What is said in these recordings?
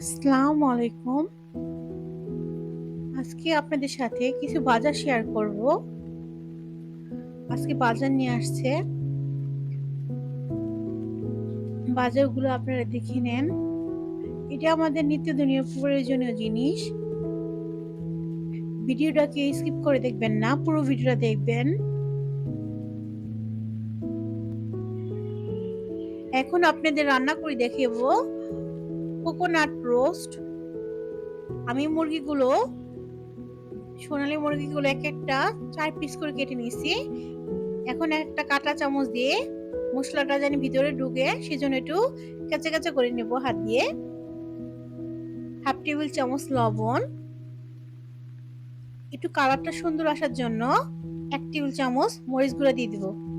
আসসালামু আলাইকুম আজকে আপনাদের সাথে কিছু বাজার শেয়ার করব। আজকে বাজার নিয়ে আসছে। বাজারগুলো আপনারা দেখে নেন। এটা আমাদের নিত্যদিনীয় প্রয়োজনীয় জিনিস। ভিডিওটাকে স্কিপ করে দেখবেন না, পুরো ভিডিওটা দেখবেন। এখন আপনাদের রান্না করে দেখাবো। কোকোনাট রোস্ট আমি মুরগিগুলো, সোনালি মুরগিগুলো এক একটা চার পিস করে কেটে নিয়েছি। এখন একটা কাটা চামচ দিয়ে মশলাটা জানি ভিতরে ঢুকে, সেজন্য একটু কাঁচা কাঁচা করে নেব হাত দিয়ে। হাফ টেবিল চামচ লবণ। একটু কালারটা সুন্দর আসার জন্য এক টেবিল চামচ মরিচ গুঁড়া দিয়ে দিব।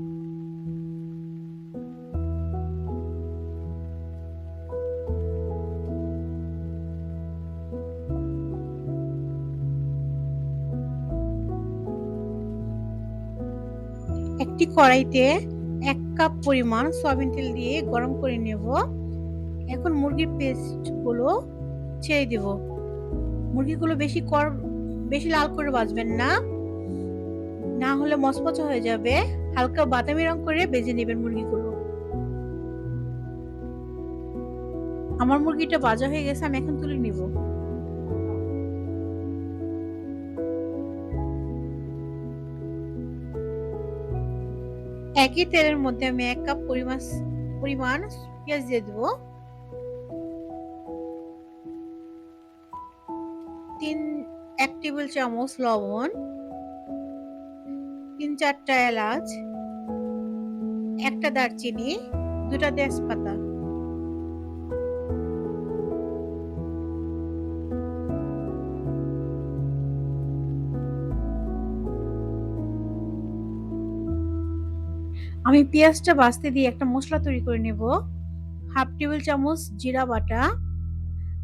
একটি কড়াইতে এক কাপ পরিমাণ সয়াবিন তেল দিয়ে গরম করে নেব। এখন মুরগির পেস্টগুলো ছেড়ে দেব। মুরগিগুলো বেশি কর, বেশি লাল করে বাজবেন না। না হলে মচমচা হয়ে যাবে। হালকা বাদামি রং করে বেজে নেবেন মুরগিগুলো। আমার মুরগিটা বাজা হয়ে গেছে, আমি এখন তুলে নিব। একই তেলের মধ্যে আমি এক কাপ পরিমাণ পরিমাণ পেঁয়াজ দিয়ে দেবো। তিন, এক টেবিল চামচ লবণ। তিন, চারটা এলাচ। একটা দারচিনি, দুটা তেজপাতা। আমি পেঁয়াজটা বাছতে দিয়ে একটা মশলা তৈরি করে নেব। হাফ টেবিল চামচ জিরা বাটা।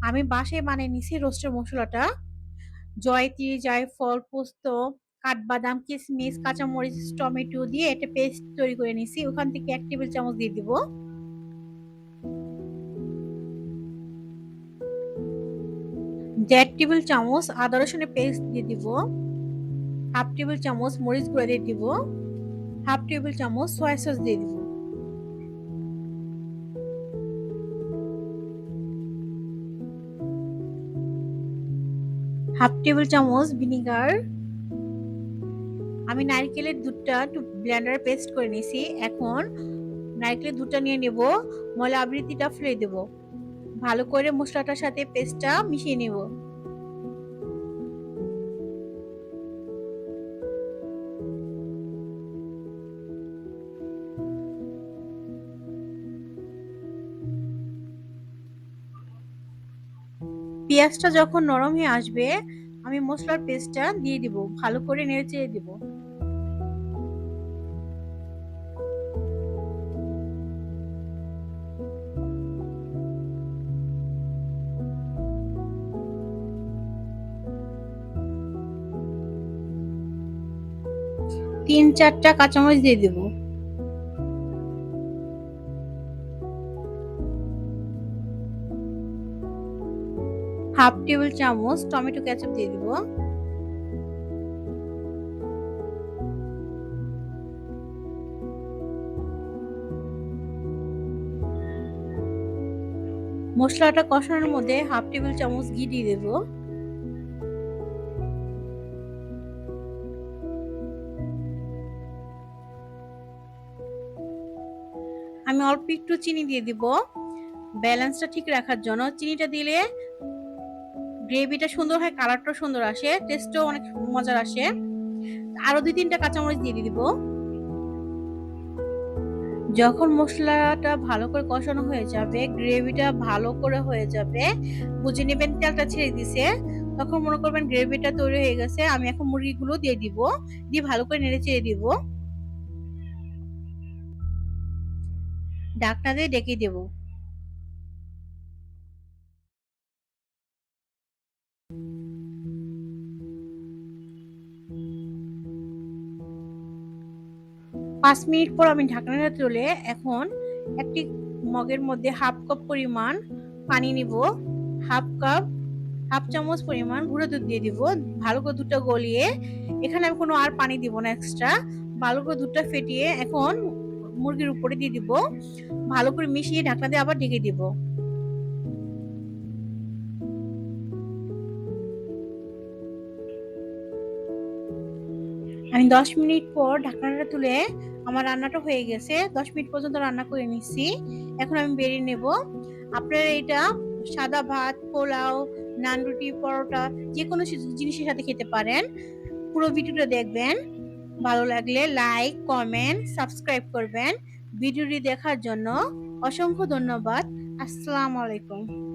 আমি বাসায় বানিয়ে নিছি রোস্টের মশলাটা। জয়ত্রী, জায়ফল, পোস্ত, কাঠবাদাম কিশমিশ কাঁচামরিচ, টমেটো দিয়ে একটা পেস্ট তৈরি করে নিছি। ওখান থেকে এক টেবিল চামচ দিয়ে দিব। দেড় টেবিল চামচ আদা রসুনের পেস্ট দিয়ে দিব। হাফ টেবিল চামচ মরিচ গুঁড়া দিয়ে দিব। হাফ টেবিল চামচ সয়া সস দিয়ে দিব। হাফ টেবিল চামচ ভিনিগার। আমি নারকেলের দুধটা একটু ব্লেন্ডারে পেস্ট করে নিয়েছি। এখন নারকেলের দুধটা নিয়ে নেব। ময়লা আবৃত্তিটা ফেলে দেব। ভালো করে মশলাটার সাথে পেস্টটা মিশিয়ে নেব। পেঁয়াজটা যখন নরম হয়ে আসবে, আমি মশলার পেস্টটা দিয়ে দিব, ভালো করে নেড়ে চেড়ে দিব। তিন চারটা কাঁচামরিচ দিয়ে দেবো। হাফ টেবিল চামচ টমেটো কেচাপ দিয়ে দিব। মশলাটা কষানোর মধ্যে হাফ টেবিল চামচ ঘি দিয়ে দেব। আমি অল্প একটু চিনি দিয়ে দিব। ব্যালেন্সটা ঠিক রাখার জন্য চিনিটা দিলে গ্রেভিটা সুন্দর হয়, কালারটাও সুন্দর আসে টেস্টও অনেক মজার আসে। আরও দুই তিনটা কাঁচামরিচ দিয়ে দিব। যখন মশলাটা ভালো করে কষানো হয়ে যাবে, গ্রেভিটা ভালো করে হয়ে যাবে, বুঝে নেবেন তেলটা ছেড়ে দিছে, তখন মনে করবেন গ্রেভিটা তৈরি হয়ে গেছে, আমি এখন মুরগিগুলো দিয়ে দিব, দিয়ে ভালো করে নেড়ে চেড়ে দিব। ডাকনা দিয়ে ডেকে দেবো। পাঁচ মিনিট পর আমি ঢাকনাটা তুলে এখন একটি মগের মধ্যে হাফ কাপ পরিমাণ পানি নিব। হাফ কাপ, হাফ চামচ পরিমাণ গুঁড়ো দুধ দিয়ে দিব। ভালো করে দুধটা গলিয়ে, এখানে আমি কোনো আর পানি দিব না এক্সট্রা ভালো করে দুধটা ফেটিয়ে এখন মুরগির উপরে দিয়ে দিব। ভালো করে মিশিয়ে ঢাকনা দিয়ে আবার ঢেকে দিব। দশ মিনিট পর ঢাকনাটা তুলে আমার রান্নাটা হয়ে গেছে। দশ মিনিট পর্যন্ত রান্না করে নিচ্ছি। এখন আমি বেরিয়ে নেব। আপনারা এটা সাদা ভাত, পোলাও, নান রুটি, পরোটা যে কোনো জিনিসের সাথে খেতে পারেন। পুরো ভিডিওটা দেখবেন। ভালো লাগলে লাইক, কমেন্ট, সাবস্ক্রাইব করবেন। ভিডিওটি দেখার জন্য অসংখ্য ধন্যবাদ। আসসালামু আলাইকুম।